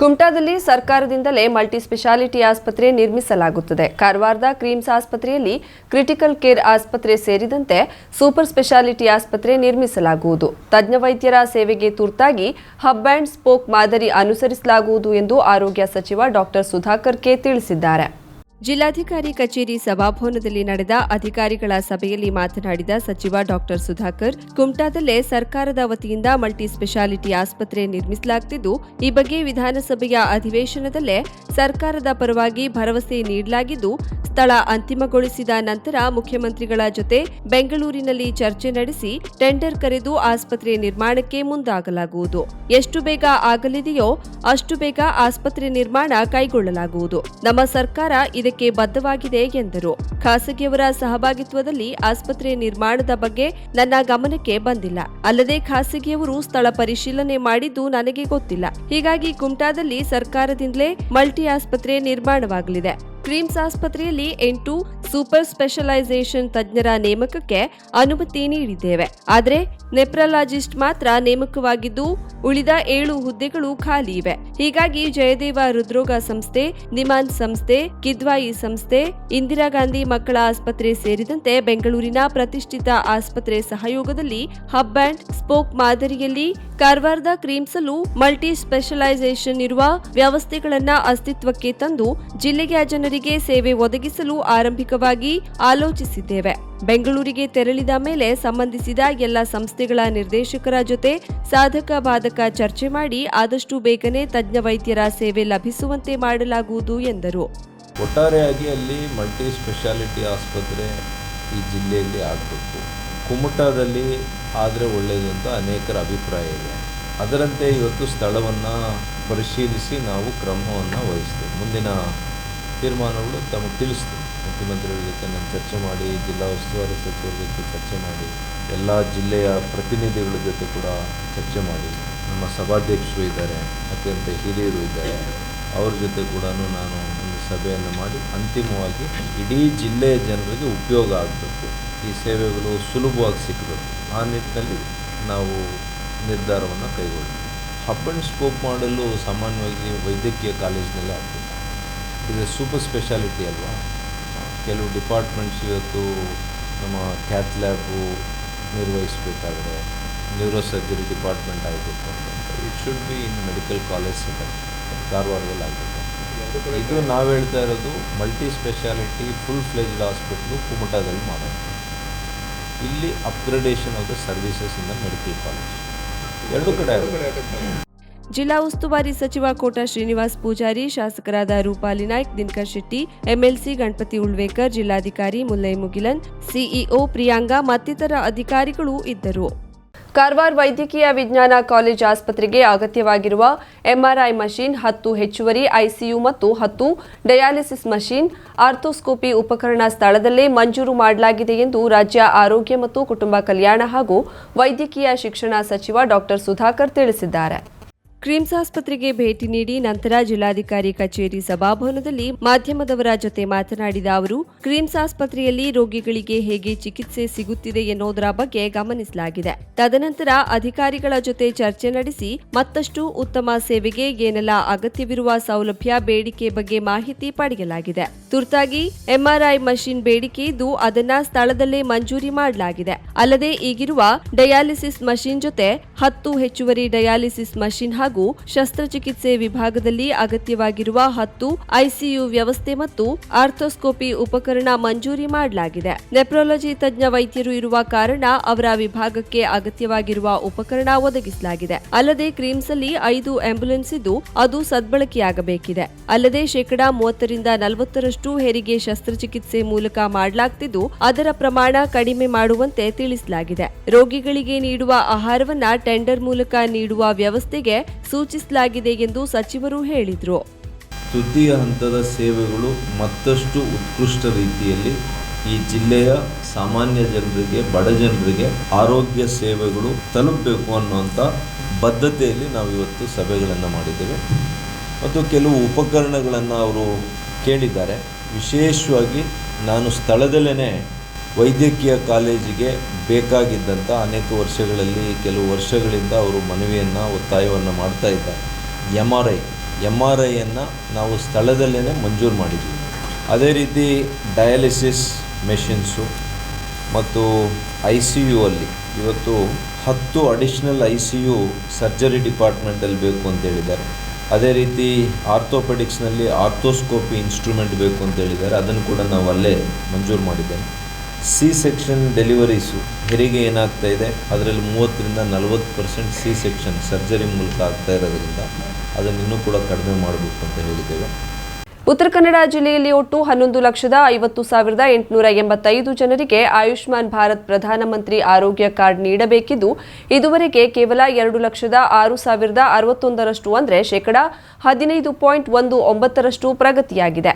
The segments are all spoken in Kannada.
ಕುಮಟಾದಲ್ಲಿ ಸರ್ಕಾರದಿಂದಲೇ ಮಲ್ಟಿ ಸ್ಪೆಷಾಲಿಟಿ ಆಸ್ಪತ್ರೆ ನಿರ್ಮಿಸಲಾಗುತ್ತದೆ. ಕಾರವಾರದ ಕ್ರೀಮ್ಸ್ ಆಸ್ಪತ್ರೆಯಲ್ಲಿ ಕ್ರಿಟಿಕಲ್ ಕೇರ್ ಆಸ್ಪತ್ರೆ ಸೇರಿದಂತೆ ಸೂಪರ್ ಸ್ಪೆಷಾಲಿಟಿ ಆಸ್ಪತ್ರೆ ನಿರ್ಮಿಸಲಾಗುವುದು. ತಜ್ಞ ವೈದ್ಯರ ಸೇವೆಗೆ ತುರ್ತಾಗಿ ಹಬ್ ಆ್ಯಂಡ್ ಸ್ಪೋಕ್ ಮಾದರಿ ಅನುಸರಿಸಲಾಗುವುದು ಎಂದು ಆರೋಗ್ಯ ಸಚಿವ ಡಾಕ್ಟರ್ ಸುಧಾಕರ್ ಕೆ ತಿಳಿಸಿದ್ದಾರೆ. ಜಿಲ್ಲಾಧಿಕಾರಿ ಕಚೇರಿ ಸಭಾಭವನದಲ್ಲಿ ನಡೆದ ಅಧಿಕಾರಿಗಳ ಸಭೆಯಲ್ಲಿ ಮಾತನಾಡಿದ ಸಚಿವ ಡಾಕ್ಟರ್ ಸುಧಾಕರ್, ಕುಮಟಾದಲ್ಲೇ ಸರ್ಕಾರದ ವತಿಯಿಂದ ಮಲ್ಟಿ ಸ್ಪೆಷಾಲಿಟಿ ಆಸ್ಪತ್ರೆ ನಿರ್ಮಿಸಲಾಗುತ್ತಿದ್ದು ಈ ಬಗ್ಗೆ ವಿಧಾನಸಭೆಯ ಅಧಿವೇಶನದಲ್ಲೇ ಸರ್ಕಾರದ ಪರವಾಗಿ ಭರವಸೆ ನೀಡಲಾಗಿದ್ದು, ಸ್ಥಳ ಅಂತಿಮಗೊಳಿಸಿದ ನಂತರ ಮುಖ್ಯಮಂತ್ರಿಗಳ ಜೊತೆ ಬೆಂಗಳೂರಿನಲ್ಲಿ ಚರ್ಚೆ ನಡೆಸಿ ಟೆಂಡರ್ ಕರೆದು ಆಸ್ಪತ್ರೆ ನಿರ್ಮಾಣಕ್ಕೆ ಮುಂದಾಗಲಾಗುವುದು. ಎಷ್ಟು ಬೇಗ ಆಗಲಿದೆಯೋ ಅಷ್ಟು ಬೇಗ ಆಸ್ಪತ್ರೆ ನಿರ್ಮಾಣ ಕೈಗೊಳ್ಳಲಾಗುವುದು. ನಮ್ಮ ಸರ್ಕಾರ ಇದಕ್ಕೆ ಬದ್ಧವಾಗಿದೆ ಎಂದರು. ಖಾಸಗಿಯವರ ಸಹಭಾಗಿತ್ವದಲ್ಲಿ ಆಸ್ಪತ್ರೆ ನಿರ್ಮಾಣದ ಬಗ್ಗೆ ನನ್ನ ಗಮನಕ್ಕೆ ಬಂದಿಲ್ಲ. ಅಲ್ಲದೆ ಖಾಸಗಿಯವರು ಸ್ಥಳ ಪರಿಶೀಲನೆ ಮಾಡಿದ್ದು ನನಗೆ ಗೊತ್ತಿಲ್ಲ. ಹೀಗಾಗಿ ಕುಮಟಾದಲ್ಲಿ ಸರ್ಕಾರದಿಂದಲೇ ಮಲ್ಟಿ ಆಸ್ಪತ್ರೆ ನಿರ್ಮಾಣವಾಗಲಿದೆ. ಕ್ರೀಮ್ಸ್ ಆಸ್ಪತ್ರೆಯಲ್ಲಿ ಎಂಟು ಸೂಪರ್ ಸ್ಪೆಷಲೈಸೇಷನ್ ತಜ್ಞರ ನೇಮಕಕ್ಕೆ ಅನುಮತಿ ನೀಡಿದ್ದೇವೆ. ಆದರೆ ನೆಪ್ರಲಾಜಿಸ್ಟ್ ಮಾತ್ರ ನೇಮಕವಾಗಿದ್ದು ಉಳಿದ ಏಳು ಹುದ್ದೆಗಳು ಖಾಲಿ ಇವೆ. ಹೀಗಾಗಿ ಜಯದೇವ ಹೃದ್ರೋಗ ಸಂಸ್ಥೆ ನಿಮಾನ್ ಸಂಸ್ಥೆ, ಕಿದ್ವಾಯಿ ಸಂಸ್ಥೆ, ಇಂದಿರಾ ಗಾಂಧಿ ಮಕ್ಕಳ ಆಸ್ಪತ್ರೆ ಸೇರಿದಂತೆ ಬೆಂಗಳೂರಿನ ಪ್ರತಿಷ್ಠಿತ ಆಸ್ಪತ್ರೆ ಸಹಯೋಗದಲ್ಲಿ ಹಬ್ ಅಂಡ್ ಸ್ಪೋಕ್ ಮಾದರಿಯಲ್ಲಿ ಕಾರವಾರದ ಕ್ರೀಮ್ಸಲು ಮಲ್ಟಿ ಸ್ಪೆಷಲೈಸೇಷನ್ ಇರುವ ವ್ಯವಸ್ಥೆಗಳನ್ನ ಅಸ್ತಿತ್ವಕ್ಕೆ ತಂದು ಜಿಲ್ಲೆಯ ಜನರಿಗೆ ಸೇವೆ ಒದಗಿಸಲು ಆರಂಭಿಕವಾಗಿ ಆಲೋಚಿಸಿದ್ದೇವೆ. ಬೆಂಗಳೂರಿಗೆ ತೆರಳಿದ ಮೇಲೆ ಸಂಬಂಧಿಸಿದ ಎಲ್ಲ ಸಂಸ್ಥೆಗಳ ನಿರ್ದೇಶಕರ ಜೊತೆ ಸಾಧಕ ಬಾಧಕ ಚರ್ಚೆ ಮಾಡಿ ಆದಷ್ಟು ಬೇಗನೆ ತಜ್ಞ ವೈದ್ಯರ ಸೇವೆ ಲಭಿಸುವಂತೆ ಮಾಡಲಾಗುವುದು ಎಂದರು. ಒಟ್ಟಾರೆಯಾಗಿ ಅಲ್ಲಿ ಮಲ್ಟಿ ಸ್ಪೆಷಾಲಿಟಿ ಆಸ್ಪತ್ರೆ ಈ ಜಿಲ್ಲೆಯಲ್ಲಿ ಆಗಬೇಕು. ಕುಮಟಾದಲ್ಲಿ ಆದರೆ ಒಳ್ಳೆಯದು ಅಂತ ಅನೇಕರ ಅಭಿಪ್ರಾಯ ಇದೆ. ಅದರಂತೆ ಇವತ್ತು ಸ್ಥಳವನ್ನು ಪರಿಶೀಲಿಸಿ ನಾವು ಕ್ರಮವನ್ನು ವಹಿಸ್ತೇವೆ. ಮುಂದಿನ ತೀರ್ಮಾನಗಳು ತಮಗೆ ತಿಳಿಸ್ತೀವಿ ಮುಖ್ಯಮಂತ್ರಿಗಳ ಜೊತೆ ನಾನು ಚರ್ಚೆ ಮಾಡಿ, ಜಿಲ್ಲಾ ಉಸ್ತುವಾರಿ ಸಚಿವರ ಜೊತೆ ಚರ್ಚೆ ಮಾಡಿ, ಎಲ್ಲ ಜಿಲ್ಲೆಯ ಪ್ರತಿನಿಧಿಗಳ ಜೊತೆ ಕೂಡ ಚರ್ಚೆ ಮಾಡಿ. ನಮ್ಮ ಸಭಾಧ್ಯಕ್ಷರು ಇದ್ದಾರೆ, ಅತ್ಯಂತ ಹಿರಿಯರು ಇದ್ದಾರೆ. ಅವ್ರ ಜೊತೆ ಕೂಡ ನಾನು ಒಂದು ಸಭೆಯನ್ನು ಮಾಡಿ ಅಂತಿಮವಾಗಿ ಇಡೀ ಜಿಲ್ಲೆಯ ಜನರಿಗೆ ಉಪಯೋಗ ಆಗಬೇಕು. ಈ ಸೇವೆಗಳು ಸುಲಭವಾಗಿ ಸಿಗಬೇಕು. ಆ ನಿಟ್ಟಿನಲ್ಲಿ ನಾವು ನಿರ್ಧಾರವನ್ನು ಕೈಗೊಳ್ತೀವಿ ಹಬ್ ಆ್ಯಂಡ್ ಸ್ಕೋಪ್ ಮಾಡಲು ಸಾಮಾನ್ಯವಾಗಿ ವೈದ್ಯಕೀಯ ಕಾಲೇಜಿನಲ್ಲಿ ಆಗ್ತದೆ ಇದು ಸೂಪರ್ ಸ್ಪೆಷಾಲಿಟಿ ಅಲ್ವಾ? ಕೆಲವು ಡಿಪಾರ್ಟ್ಮೆಂಟ್ಸ್ ಇವತ್ತು ನಮ್ಮ ಕ್ಯಾತ್ ಲ್ಯಾಬು ನಿರ್ವಹಿಸಬೇಕಾದ್ರೆ ನ್ಯೂರೋ ಸರ್ಜರಿ ಡಿಪಾರ್ಟ್ಮೆಂಟ್ ಆಗಬೇಕು ಅಂತ. It should be in medical college setup ಧಾರವಾಡದಲ್ಲಿ ಆಗಬೇಕು. ಇದು ನಾವು ಹೇಳ್ತಾ ಇರೋದು multi speciality full fledged hospital ಕುಮಟಾದಲ್ಲಿ ಮಾಡೋದು. ಇಲ್ಲಿ upgradation of the services in the medical college ಎರಡು ಕಡೆ ಜಿಲ್ಲಾ ಉಸ್ತುವಾರಿ ಸಚಿವ ಕೋಟ ಶ್ರೀನಿವಾಸ್ ಪೂಜಾರಿ, ಶಾಸಕರಾದ ರೂಪಾಲಿ ನಾಯ್ಕ್, ದಿನಕರ್ ಶೆಟ್ಟಿ, ಎಂಎಲ್ಸಿ ಗಣಪತಿ ಉಳ್ವೇಕರ್, ಜಿಲ್ಲಾಧಿಕಾರಿ ಮುಲ್ಲೈ ಮುಗಿಲನ್, ಸಿಇಒ ಪ್ರಿಯಾಂಗ ಮತ್ತಿತರ ಅಧಿಕಾರಿಗಳು ಇದ್ದರು. ಕಾರವಾರ ವೈದ್ಯಕೀಯ ವಿಜ್ಞಾನ ಕಾಲೇಜ್ ಆಸ್ಪತ್ರೆಗೆ ಅಗತ್ಯವಾಗಿರುವ ಎಂಆರ್ಐ ಮಷೀನ್ ಹತ್ತು ಹೆಚ್ಚುವರಿ, ಐಸಿಯು ಮತ್ತು ಹತ್ತು ಡಯಾಲಿಸಿಸ್ ಮಷೀನ್ ಆರ್ಥೋಸ್ಕೋಪಿ ಉಪಕರಣ ಸ್ಥಳದಲ್ಲೇ ಮಂಜೂರು ಮಾಡಲಾಗಿದೆ ಎಂದು ರಾಜ್ಯ ಆರೋಗ್ಯ ಮತ್ತು ಕುಟುಂಬ ಕಲ್ಯಾಣ ಹಾಗೂ ವೈದ್ಯಕೀಯ ಶಿಕ್ಷಣ ಸಚಿವ ಡಾಕ್ಟರ್ ಸುಧಾಕರ್ ತಿಳಿಸಿದ್ದಾರೆ. ಕ್ರೀಮ್ಸ್ ಆಸ್ಪತ್ರೆಗೆ ಭೇಟಿ ನೀಡಿ ನಂತರ ಜಿಲ್ಲಾಧಿಕಾರಿ ಕಚೇರಿ ಸಭಾಭವನದಲ್ಲಿ ಮಾಧ್ಯಮದವರ ಜೊತೆ ಮಾತನಾಡಿದ ಅವರು, ಕ್ರೀಮ್ಸ್ ಆಸ್ಪತ್ರೆಯಲ್ಲಿ ರೋಗಿಗಳಿಗೆ ಹೇಗೆ ಚಿಕಿತ್ಸೆ ಸಿಗುತ್ತಿದೆ ಎನ್ನುವುದರ ಬಗ್ಗೆ ಗಮನಿಸಲಾಗಿದೆ. ತದನಂತರ ಅಧಿಕಾರಿಗಳ ಜೊತೆ ಚರ್ಚೆ ನಡೆಸಿ ಮತ್ತಷ್ಟು ಉತ್ತಮ ಸೇವೆಗೆ ಏನೆಲ್ಲ ಅಗತ್ಯವಿರುವ ಸೌಲಭ್ಯ ಬೇಡಿಕೆ ಬಗ್ಗೆ ಮಾಹಿತಿ ಪಡೆಯಲಾಗಿದೆ. ತುರ್ತಾಗಿ ಎಂಆರ್ಐ ಮಷಿನ್ ಬೇಡಿಕೆ ಇದ್ದು ಅದನ್ನ ಸ್ಥಳದಲ್ಲೇ ಮಂಜೂರಿ ಮಾಡಲಾಗಿದೆ. ಅಲ್ಲದೆ ಈಗಿರುವ ಡಯಾಲಿಸಿಸ್ ಮಷಿನ್ ಜೊತೆ ಹತ್ತು ಹೆಚ್ಚುವರಿ ಡಯಾಲಿಸಿಸ್ ಮಷಿನ್ ಹಾಗೂ ಶಸ್ತ್ರಚಿಕಿತ್ಸೆ ವಿಭಾಗದಲ್ಲಿ ಅಗತ್ಯವಾಗಿರುವ ಹತ್ತು ಐಸಿಯು ವ್ಯವಸ್ಥೆ ಮತ್ತು ಆರ್ಥೋಸ್ಕೋಪಿ ಉಪಕರಣ ಮಂಜೂರಿ ಮಾಡಲಾಗಿದೆ. ನೆಪ್ರಾಲಜಿ ತಜ್ಞ ವೈದ್ಯರು ಇರುವ ಕಾರಣ ಅವರ ವಿಭಾಗಕ್ಕೆ ಅಗತ್ಯವಾಗಿರುವ ಉಪಕರಣ ಒದಗಿಸಲಾಗಿದೆ. ಅಲ್ಲದೆ ಕ್ರೀಮ್ಸ್ ಅಲ್ಲಿ ಐದು ಆಂಬ್ಯುಲೆನ್ಸ್ ಇದ್ದು ಅದು ಸದ್ಬಳಕೆಯಾಗಬೇಕಿದೆ. ಅಲ್ಲದೆ ಶೇಕಡಾ ಮೂವತ್ತರಿಂದ ನಲವತ್ತರಷ್ಟು ಹೆರಿಗೆ ಶಸ್ತ್ರಚಿಕಿತ್ಸೆ ಮೂಲಕ ಮಾಡಲಾಗ್ತಿದ್ದು, ಅದರ ಪ್ರಮಾಣ ಕಡಿಮೆ ಮಾಡುವಂತೆ ತಿಳಿಸಲಾಗಿದೆ. ರೋಗಿಗಳಿಗೆ ನೀಡುವ ಆಹಾರವನ್ನ ಟೆಂಡರ್ ಮೂಲಕ ನೀಡುವ ವ್ಯವಸ್ಥೆಗೆ ಸೂಚಿಸಲಾಗಿದೆ ಎಂದು ಸಚಿವರು ಹೇಳಿದರು. ತೃತೀಯ ಹಂತದ ಸೇವೆಗಳು ಮತ್ತಷ್ಟು ಉತ್ಕೃಷ್ಟ ರೀತಿಯಲ್ಲಿ ಈ ಜಿಲ್ಲೆಯ ಸಾಮಾನ್ಯ ಜನರಿಗೆ, ಬಡ ಜನರಿಗೆ ಆರೋಗ್ಯ ಸೇವೆಗಳು ತಲುಪಬೇಕು ಅನ್ನುವಂಥ ಬದ್ಧತೆಯಲ್ಲಿ ನಾವು ಇವತ್ತು ಸಭೆಗಳನ್ನು ಮಾಡಿದ್ದೇವೆ. ಮತ್ತು ಕೆಲವು ಉಪಕರಣಗಳನ್ನು ಅವರು ಕೇಳಿದ್ದಾರೆ. ವಿಶೇಷವಾಗಿ ನಾನು ಸ್ಥಳದಲ್ಲೇ ವೈದ್ಯಕೀಯ ಕಾಲೇಜಿಗೆ ಬೇಕಾಗಿದ್ದಂಥ ಅನೇಕ ವರ್ಷಗಳಲ್ಲಿ ಕೆಲವು ವರ್ಷಗಳಿಂದ ಅವರು ಮನವಿಯನ್ನು, ಒತ್ತಾಯವನ್ನು ಮಾಡ್ತಾ ಇದ್ದಾರೆ. M R I M R ಐಯನ್ನು ನಾವು ಸ್ಥಳದಲ್ಲೇ ಮಂಜೂರು ಮಾಡಿದ್ವಿ. ಅದೇ ರೀತಿ ಡಯಾಲಿಸಿಸ್ ಮೆಷಿನ್ಸು ಮತ್ತು ಐ ಸಿ ಯು ಅಲ್ಲಿ ಇವತ್ತು ಹತ್ತು additional I C U surgery ಡಿಪಾರ್ಟ್ಮೆಂಟಲ್ಲಿ ಬೇಕು ಅಂತ ಹೇಳಿದ್ದಾರೆ. ಅದೇ ರೀತಿ ಆರ್ಥೋಪೆಡಿಕ್ಸ್ನಲ್ಲಿ ಆರ್ಥೋಸ್ಕೋಪಿ ಇನ್ಸ್ಟ್ರೂಮೆಂಟ್ ಬೇಕು ಅಂತ ಹೇಳಿದ್ದಾರೆ. ಅದನ್ನು ಕೂಡ ನಾವು ಅಲ್ಲೇ ಮಂಜೂರು ಮಾಡಿದ್ದೇವೆ. ಸಿ ಸೆಕ್ಷನ್ ಡೆಲಿವರೀಸು ಹೆರಿಗೆ ಏನಾಗ್ತಾ ಇದೆ? ಅದರಲ್ಲಿ ಮೂವತ್ತರಿಂದ ನಲವತ್ತು ಪರ್ಸೆಂಟ್ ಸಿ ಸೆಕ್ಷನ್ ಸರ್ಜರಿ ಮೂಲಕ ಆಗ್ತಾ ಇರೋದ್ರಿಂದ ಅದನ್ನು ಇನ್ನೂ ಕೂಡ ಕಡಿಮೆ ಮಾಡಬೇಕು ಅಂತ ಹೇಳಿದ್ದೇವೆ. ಉತ್ತರ ಕನ್ನಡ ಜಿಲ್ಲೆಯಲ್ಲಿ ಒಟ್ಟು ಹನ್ನೊಂದು ಲಕ್ಷದ ಐವತ್ತು ಸಾವಿರದ ಎಂಟುನೂರ ಎಂಬತ್ತೈದು ಜನರಿಗೆ ಆಯುಷ್ಮಾನ್ ಭಾರತ್ ಪ್ರಧಾನಮಂತ್ರಿ ಆರೋಗ್ಯ ಕಾರ್ಡ್ ನೀಡಬೇಕಿದ್ದು, ಇದುವರೆಗೆ ಕೇವಲ ಎರಡು ಲಕ್ಷದ ಆರು ಸಾವಿರದ ಅರವತ್ತೊಂದರಷ್ಟು ಅಂದರೆ ಶೇಕಡಾ ಹದಿನೈದು ಪಾಯಿಂಟ್ ಒಂದು ಒಂಬತ್ತರಷ್ಟು ಪ್ರಗತಿಯಾಗಿದೆ.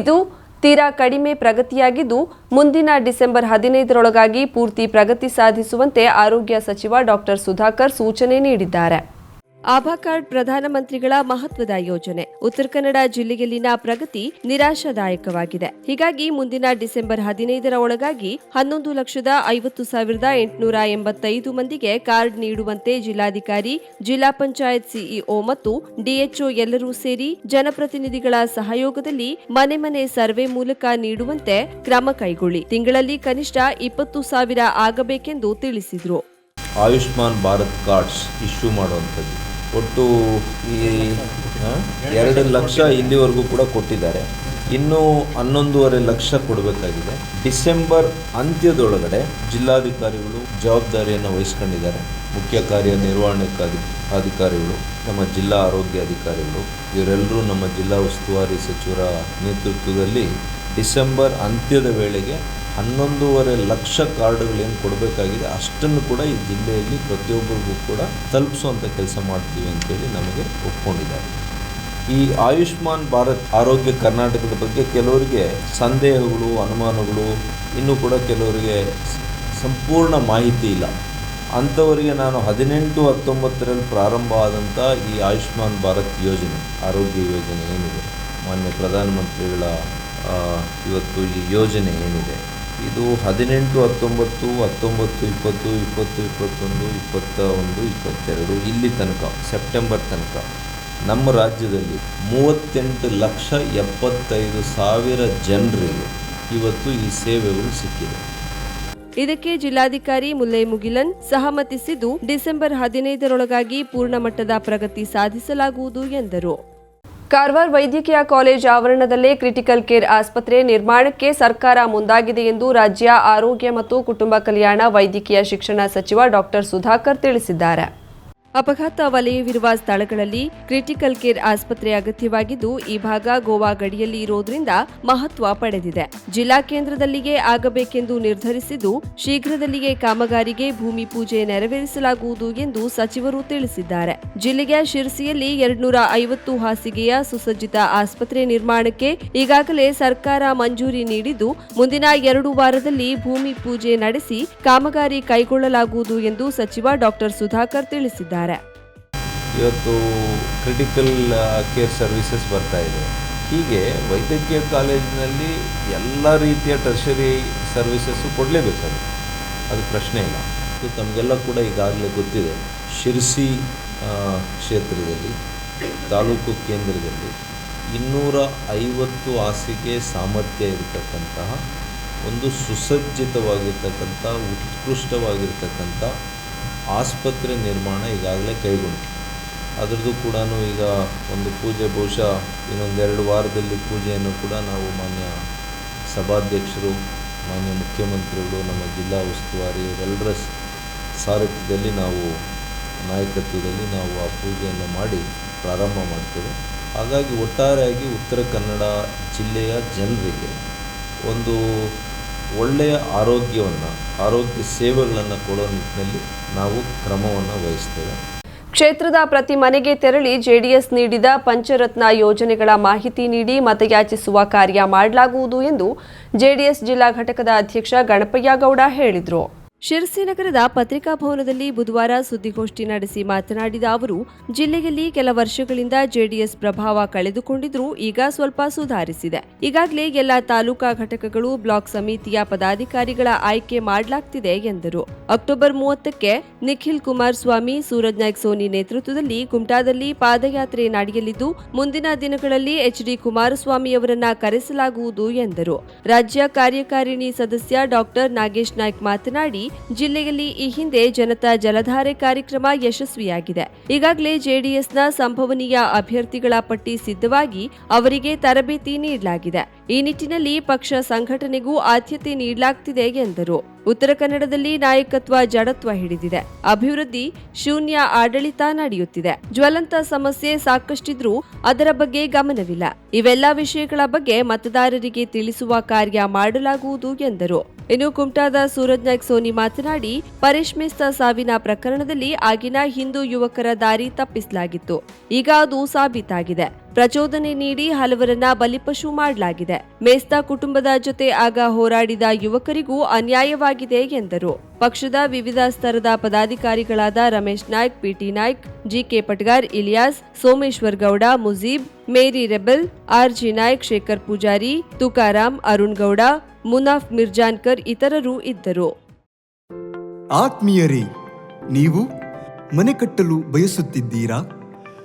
ಇದು ತೀರಾ ಕಡಿಮೆ ಪ್ರಗತಿಯಾಗಿದ್ದು, ಮುಂದಿನ ಡಿಸೆಂಬರ್ ಹದಿನೈದರೊಳಗಾಗಿ ಪೂರ್ತಿ ಪ್ರಗತಿ ಸಾಧಿಸುವಂತೆ ಆರೋಗ್ಯ ಸಚಿವ ಡಾಕ್ಟರ್ ಸುಧಾಕರ್ ಸೂಚನೆ ನೀಡಿದ್ದಾರೆ. ಆಭಾ ಕಾರ್ಡ್ ಪ್ರಧಾನಮಂತ್ರಿಗಳ ಮಹತ್ವದ ಯೋಜನೆ. ಉತ್ತರ ಕನ್ನಡ ಜಿಲ್ಲೆಯಲ್ಲಿನ ಪ್ರಗತಿ ನಿರಾಶಾದಾಯಕವಾಗಿದೆ. ಹೀಗಾಗಿ ಮುಂದಿನ ಡಿಸೆಂಬರ್ ಹದಿನೈದರ ಒಳಗಾಗಿ ಹನ್ನೊಂದು ಲಕ್ಷದ ಐವತ್ತು ಸಾವಿರದ ಎಂಟುನೂರ ಎಂಬತ್ತೈದು ಮಂದಿಗೆ ಕಾರ್ಡ್ ನೀಡುವಂತೆ ಜಿಲ್ಲಾಧಿಕಾರಿ, ಜಿಲ್ಲಾ ಪಂಚಾಯತ್ ಸಿಇಒ ಮತ್ತು ಡಿಎಚ್ಒ ಎಲ್ಲರೂ ಸೇರಿ ಜನಪ್ರತಿನಿಧಿಗಳ ಸಹಯೋಗದಲ್ಲಿ ಮನೆ ಮನೆ ಸರ್ವೆ ಮೂಲಕ ನೀಡುವಂತೆ ಕ್ರಮ ಕೈಗೊಳ್ಳಿ. ತಿಂಗಳಲ್ಲಿ ಕನಿಷ್ಠ ಇಪ್ಪತ್ತು ಸಾವಿರ ಆಗಬೇಕೆಂದು ತಿಳಿಸಿದರು. ಆಯುಷ್ಮಾನ್ ಭಾರತ್ ಕಾರ್ಡ್ಸ್ ಇಶ್ಯೂ ಮಾಡುವಂಥದ್ದು. ಒಟ್ಟು ಈ ಎರಡು ಲಕ್ಷ ಇಲ್ಲಿವರೆಗೂ ಕೂಡ ಕೊಟ್ಟಿದ್ದಾರೆ. ಇನ್ನೂ ಹನ್ನೊಂದೂವರೆ ಲಕ್ಷ ಕೊಡಬೇಕಾಗಿದೆ. ಡಿಸೆಂಬರ್ ಅಂತ್ಯದೊಳಗಡೆ ಜಿಲ್ಲಾಧಿಕಾರಿಗಳು ಜವಾಬ್ದಾರಿಯನ್ನು ವಹಿಸ್ಕೊಂಡಿದ್ದಾರೆ. ಮುಖ್ಯ ಕಾರ್ಯನಿರ್ವಹಣಾಧಿಕಾರಿ ಅಧಿಕಾರಿಗಳು, ನಮ್ಮ ಜಿಲ್ಲಾ ಆರೋಗ್ಯ ಅಧಿಕಾರಿಗಳು, ಇವರೆಲ್ಲರೂ ನಮ್ಮ ಜಿಲ್ಲಾ ಉಸ್ತುವಾರಿ ಸಚಿವರ ನೇತೃತ್ವದಲ್ಲಿ ಡಿಸೆಂಬರ್ ಅಂತ್ಯದ ವೇಳೆಗೆ ಹನ್ನೊಂದೂವರೆ ಲಕ್ಷ ಕಾರ್ಡುಗಳೇನು ಕೊಡಬೇಕಾಗಿದೆ ಅಷ್ಟನ್ನು ಕೂಡ ಈ ಜಿಲ್ಲೆಯಲ್ಲಿ ಪ್ರತಿಯೊಬ್ಬರಿಗೂ ಕೂಡ ತಲುಪಿಸುವಂಥ ಕೆಲಸ ಮಾಡ್ತೀವಿ ಅಂತೇಳಿ ನಮಗೆ ಒಪ್ಕೊಂಡಿದ್ದಾರೆ. ಈ ಆಯುಷ್ಮಾನ್ ಭಾರತ್ ಆರೋಗ್ಯ ಕರ್ನಾಟಕದ ಬಗ್ಗೆ ಕೆಲವರಿಗೆ ಸಂದೇಹಗಳು, ಅನುಮಾನಗಳು, ಇನ್ನೂ ಕೂಡ ಕೆಲವರಿಗೆ ಸಂಪೂರ್ಣ ಮಾಹಿತಿ ಇಲ್ಲ. ಅಂಥವರಿಗೆ ನಾನು ಹದಿನೆಂಟು ಹತ್ತೊಂಬತ್ತರಲ್ಲಿ ಪ್ರಾರಂಭ ಆದಂಥ ಈ ಆಯುಷ್ಮಾನ್ ಭಾರತ್ ಯೋಜನೆ, ಆರೋಗ್ಯ ಯೋಜನೆ ಏನಿದೆ, ಮಾನ್ಯ ಪ್ರಧಾನಮಂತ್ರಿಗಳ ಇವತ್ತು ಈ ಯೋಜನೆ ಏನಿದೆ ಇದು ಹದಿನೆಂಟು, ಹತ್ತೊಂಬತ್ತು ಹತ್ತೊಂಬತ್ತು, ಇಪ್ಪತ್ತು ಇಪ್ಪತ್ತು, ಇಪ್ಪತ್ತೊಂದು ಇಪ್ಪತ್ತ ಒಂದು ಇಪ್ಪತ್ತೆರಡು, ಇಲ್ಲಿ ತನಕ, ಸೆಪ್ಟೆಂಬರ್ ತನಕ. ನಮ್ಮ ರಾಜ್ಯದಲ್ಲಿ ಮೂವತ್ತೆಂಟು ಲಕ್ಷ ಎಪ್ಪತ್ತೈದು ಸಾವಿರ ಜನರಿಗೆ ಇವತ್ತು ಈ ಸೇವೆಗಳು ಸಿಕ್ಕಿದೆ. ಇದಕ್ಕೆ ಜಿಲ್ಲಾಧಿಕಾರಿ ಮುಲ್ಲೈ ಮುಗಿಲನ್ ಸಹಮತಿಸಿದ್ದು, ಡಿಸೆಂಬರ್ ಹದಿನೈದರೊಳಗಾಗಿ ಪೂರ್ಣ ಮಟ್ಟದ ಪ್ರಗತಿ ಸಾಧಿಸಲಾಗುವುದು ಎಂದರು. ಕಾರವಾರ ವೈದ್ಯಕೀಯ ಕಾಲೇಜ್ ಆವರಣದಲ್ಲೇ ಕ್ರಿಟಿಕಲ್ ಕೇರ್ ಆಸ್ಪತ್ರೆ ನಿರ್ಮಾಣಕ್ಕೆ ಸರ್ಕಾರ ಮುಂದಾಗಿದೆ ಎಂದು ರಾಜ್ಯ ಆರೋಗ್ಯ ಮತ್ತು ಕುಟುಂಬ ಕಲ್ಯಾಣ ವೈದ್ಯಕೀಯ ಶಿಕ್ಷಣ ಸಚಿವ ಡಾಕ್ಟರ್ ಸುಧಾಕರ್ ತಿಳಿಸಿದ್ದಾರೆ. ಅಪಘಾತ ವಲಯವಿರುವ ಸ್ಥಳಗಳಲ್ಲಿ ಕ್ರಿಟಿಕಲ್ ಕೇರ್ ಆಸ್ಪತ್ರೆ ಅಗತ್ಯವಾಗಿದ್ದು, ಈ ಭಾಗ ಗೋವಾ ಗಡಿಯಲ್ಲಿ ಇರೋದ್ರಿಂದ ಮಹತ್ವ ಪಡೆದಿದೆ. ಜಿಲ್ಲಾ ಕೇಂದ್ರದಲ್ಲಿಯೇ ಆಗಬೇಕೆಂದು ನಿರ್ಧರಿಸಿದ್ದು, ಶೀಘ್ರದಲ್ಲಿಯೇ ಕಾಮಗಾರಿಗೆ ಭೂಮಿ ಪೂಜೆ ನೆರವೇರಿಸಲಾಗುವುದು ಎಂದು ಸಚಿವರು ತಿಳಿಸಿದ್ದಾರೆ. ಜಿಲ್ಲೆಯ ಶಿರಸಿಯಲ್ಲಿ ಎರಡ್ನೂರ ಐವತ್ತು ಹಾಸಿಗೆಯ ಸುಸಜ್ಜಿತ ಆಸ್ಪತ್ರೆ ನಿರ್ಮಾಣಕ್ಕೆ ಈಗಾಗಲೇ ಸರ್ಕಾರ ಮಂಜೂರಿ ನೀಡಿದ್ದು, ಮುಂದಿನ ಎರಡು ವಾರದಲ್ಲಿ ಭೂಮಿ ಪೂಜೆ ನಡೆಸಿ ಕಾಮಗಾರಿ ಕೈಗೊಳ್ಳಲಾಗುವುದು ಎಂದು ಸಚಿವ ಡಾಕ್ಟರ್ ಸುಧಾಕರ್ ತಿಳಿಸಿದ್ದಾರೆ. ಇವತ್ತು ಕ್ರಿಟಿಕಲ್ ಕೇರ್ ಸರ್ವಿಸಸ್ ಬರ್ತಾ ಇದೆ. ಹೀಗೆ ವೈದ್ಯಕೀಯ ಕಾಲೇಜಿನಲ್ಲಿ ಎಲ್ಲ ರೀತಿಯ ಟರ್ಷರಿ ಸರ್ವಿಸಸ್ಸು ಸರ್ ಅದು. ಪ್ರಶ್ನೆ ಇಲ್ಲ. ಇದು ತಮಗೆಲ್ಲ ಕೂಡ ಈಗಾಗಲೇ ಗೊತ್ತಿದೆ. ಶಿರ್ಸಿ ಕ್ಷೇತ್ರದಲ್ಲಿ, ತಾಲೂಕು ಕೇಂದ್ರದಲ್ಲಿ ಇನ್ನೂರ ಐವತ್ತು ಹಾಸಿಗೆ ಸಾಮರ್ಥ್ಯ ಇರತಕ್ಕಂತಹ, ಒಂದು ಸುಸಜ್ಜಿತವಾಗಿರ್ತಕ್ಕಂಥ, ಉತ್ಕೃಷ್ಟವಾಗಿರ್ತಕ್ಕಂಥ ಆಸ್ಪತ್ರೆ ನಿರ್ಮಾಣ ಈಗಾಗಲೇ ಕೈಗೊಂಡಿದೆ. ಅದರದ್ದು ಕೂಡ ಈಗ ಒಂದು ಪೂಜೆ, ಬಹುಶಃ ಇನ್ನೊಂದೆರಡು ವಾರದಲ್ಲಿ ಪೂಜೆಯನ್ನು ಕೂಡ ನಾವು ಮಾನ್ಯ ಸಭಾಧ್ಯಕ್ಷರು, ಮಾನ್ಯ ಮುಖ್ಯಮಂತ್ರಿಗಳು, ನಮ್ಮ ಜಿಲ್ಲಾ ಉಸ್ತುವಾರಿ ಇವರೆಲ್ಲರ ಸಾರಥ್ಯದಲ್ಲಿ ನಾವು ನಾಯಕತ್ವದಲ್ಲಿ ನಾವು ಆ ಪೂಜೆಯನ್ನು ಮಾಡಿ ಪ್ರಾರಂಭ ಮಾಡ್ತೇವೆ. ಹಾಗಾಗಿ ಒಟ್ಟಾರೆಯಾಗಿ ಉತ್ತರ ಕನ್ನಡ ಜಿಲ್ಲೆಯ ಜನರಿಗೆ ಒಂದು ಒಳ್ಳೆಯ ಆರೋಗ್ಯವನ್ನು, ಆರೋಗ್ಯ ಸೇವೆಗಳನ್ನು ಕೊಡೋ ನಿಟ್ಟಿನಲ್ಲಿ ನಾವು ಕ್ರಮವನ್ನು ವಹಿಸ್ತೇವೆ. ಕ್ಷೇತ್ರದ ಪ್ರತಿ ಮನೆಗೆ ತೆರಳಿ ಜೆಡಿಎಸ್ ನೀಡಿದ ಪಂಚರತ್ನ ಯೋಜನೆಗಳ ಮಾಹಿತಿ ನೀಡಿ ಮತಯಾಚಿಸುವ ಕಾರ್ಯ ಮಾಡಲಾಗುವುದು ಎಂದು ಜೆಡಿಎಸ್ ಜಿಲ್ಲಾ ಘಟಕದ ಅಧ್ಯಕ್ಷ ಗಣಪಯ್ಯಗೌಡ ಹೇಳಿದರು. ಶಿರಸಿ ನಗರದ ಪತ್ರಿಕಾ ಭವನದಲ್ಲಿ ಬುಧವಾರ ಸುದ್ದಿಗೋಷ್ಠಿ ನಡೆಸಿ ಮಾತನಾಡಿದ ಅವರು, ಜಿಲ್ಲೆಯಲ್ಲಿ ಕೆಲ ವರ್ಷಗಳಿಂದ ಜೆಡಿಎಸ್ ಪ್ರಭಾವ ಕಳೆದುಕೊಂಡಿದ್ರೂ ಈಗ ಸ್ವಲ್ಪ ಸುಧಾರಿಸಿದೆ. ಈಗಾಗಲೇ ಎಲ್ಲ ತಾಲೂಕಾ ಘಟಕಗಳು ಬ್ಲಾಕ್ ಸಮಿತಿಯ ಪದಾಧಿಕಾರಿಗಳ ಆಯ್ಕೆ ಮಾಡಲಾಗ್ತಿದೆ ಎಂದರು. ಅಕ್ಟೋಬರ್ ಮೂವತ್ತಕ್ಕೆ ನಿಖಿಲ್ ಕುಮಾರಸ್ವಾಮಿ ಸೂರಜ್ ನಾಯ್ಕ್ ಸೋನಿ ನೇತೃತ್ವದಲ್ಲಿ ಕುಮಟಾದಲ್ಲಿ ಪಾದಯಾತ್ರೆ ನಡೆಯಲಿದ್ದು, ಮುಂದಿನ ದಿನಗಳಲ್ಲಿ ಎಚ್ ಡಿ ಕುಮಾರಸ್ವಾಮಿ ಅವರನ್ನ ಕರೆಸಲಾಗುವುದು ಎಂದರು. ರಾಜ್ಯ ಕಾರ್ಯಕಾರಿಣಿ ಸದಸ್ಯ ಡಾಕ್ಟರ್ ನಾಗೇಶ್ ನಾಯ್ಕ್ ಮಾತನಾಡಿ ಜಿಲ್ಲೆಯಲ್ಲಿ ಈ ಹಿಂದೆ ಜನತಾ ಜಲಧಾರೆ ಕಾರ್ಯಕ್ರಮ ಯಶಸ್ವಿಯಾಗಿದೆ. ಈಗಾಗಲೇ ಜೆಡಿಎಸ್ನ ಸಂಭವನೀಯ ಅಭ್ಯರ್ಥಿಗಳ ಪಟ್ಟಿ ಸಿದ್ಧವಾಗಿ ಅವರಿಗೆ ತರಬೇತಿ ನೀಡಲಾಗಿದೆ. ಈ ನಿಟ್ಟಿನಲ್ಲಿ ಪಕ್ಷ ಸಂಘಟನೆಗೂ ಆದ್ಯತೆ ನೀಡಲಾಗ್ತಿದೆ ಎಂದರು. ಉತ್ತರ ಕನ್ನಡದಲ್ಲಿ ನಾಯಕತ್ವ ಜಡತ್ವ ಹಿಡಿದಿದೆ. ಅಭಿವೃದ್ಧಿ ಶೂನ್ಯ ಆಡಳಿತ ನಡೆಯುತ್ತಿದೆ. ಜ್ವಲಂತ ಸಮಸ್ಯೆ ಸಾಕಷ್ಟಿದ್ರೂ ಅದರ ಬಗ್ಗೆ ಗಮನವಿಲ್ಲ. ಇವೆಲ್ಲ ವಿಷಯಗಳ ಬಗ್ಗೆ ಮತದಾರರಿಗೆ ತಿಳಿಸುವ ಕಾರ್ಯ ಮಾಡಲಾಗುವುದು ಎಂದರು. ಇನ್ನು ಕುಮಟಾದ ಸೂರಜ್ ನಾಯ್ಕ್ ಸೋನಿ ಮಾತನಾಡಿ, ಪರೇಶ್ ಮೇಸ್ತಾ ಸಾವಿನ ಪ್ರಕರಣದಲ್ಲಿ ಆಗಿನ ಹಿಂದೂ ಯುವಕರ ದಾರಿ ತಪ್ಪಿಸಲಾಗಿತ್ತು. ಈಗ ಅದು ಸಾಬೀತಾಗಿದೆ. ಪ್ರಚೋದನೆ ನೀಡಿ ಹಲವರನ್ನ ಬಲಿಪಶು ಮಾಡಲಾಗಿದೆ. ಮೇಸ್ತಾ ಕುಟುಂಬದ ಜೊತೆ ಆಗ ಹೋರಾಡಿದ ಯುವಕರಿಗೂ ಅನ್ಯಾಯವಾಗಿದೆ ಎಂದರು. ಪಕ್ಷದ ವಿವಿಧ ಸ್ತರದ ಪದಾಧಿಕಾರಿಗಳಾದ Ramesh Naik, PT Naik, GK Patgar, Iliyas, Someshwar Gowda, Mujeeb, Mary Rebel, RG Naik, Shekhar Poojary, Tukaram, Arun Gowda, Munaf Mirjankar ಇತರರು ಇದ್ದರು. ಆತ್ಮೀಯರೇ, ನೀವು ಮನೆ ಕಟ್ಟಲು ಬಯಸುತ್ತಿದ್ದೀರಾ?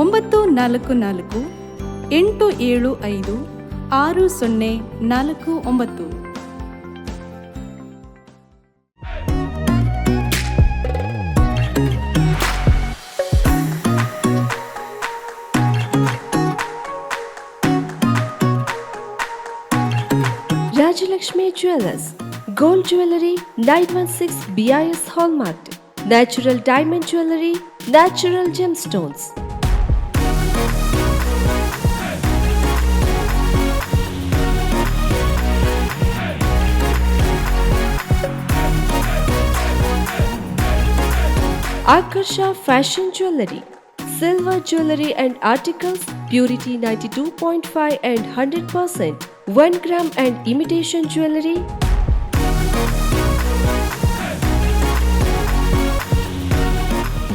ಒಂಬತ್ತು ನಾಲ್ಕು ನಾಲ್ಕು, ಎಂಟು ಏಳು ಐದು, ಆರು ಸೊನ್ನೆ ನಾಲ್ಕು ಒಂಬತ್ತು. Rajalakshmi jewellers gold jewellery nine one six BIS hallmark natural diamond jewellery natural gemstones Akarsha Fashion Jewelry Silver jewelry and articles purity 92.5 and 100%. 1 gram and imitation jewelry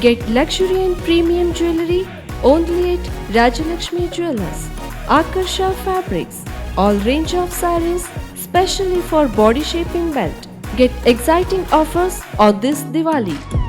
Get luxury and premium jewelry only at Rajalakshmi Jewelers. Akarsha Fabrics. All range of sarees specially for body shaping belt. Get exciting offers on this Diwali.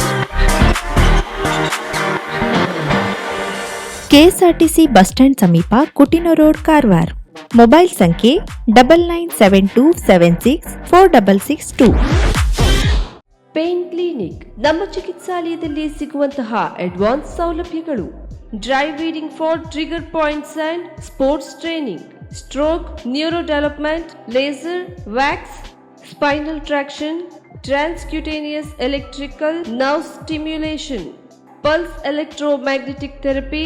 KSRTC bus stand ಸಮೀಪ ಕುಟಿನ ರೋಡ್ ಕಾರವಾರ. ಮೊಬೈಲ್ ಸಂಖ್ಯೆ double nine seven two seven six four double six two. Pain clinic. ನಮ್ಮ ಚಿಕಿತ್ಸಾಲಯದಲ್ಲಿ ಸಿಗುವಂತಹ ಅಡ್ವಾನ್ಸ್ ಸೌಲಭ್ಯಗಳು. Dry needling for trigger points and sports training. Stroke neuro development laser wax spinal traction transcutaneous electrical nerve stimulation electro magnetic therapy,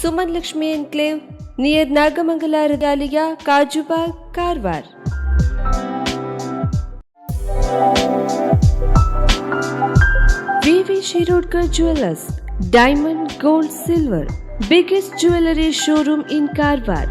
Suman Lakshmi enclave near Nagamangala ಹೃದಾಲಿಯ Kajubag Karwar. VV Shirodkar jewellers diamond, gold, silver, biggest jewellery showroom in Karwar.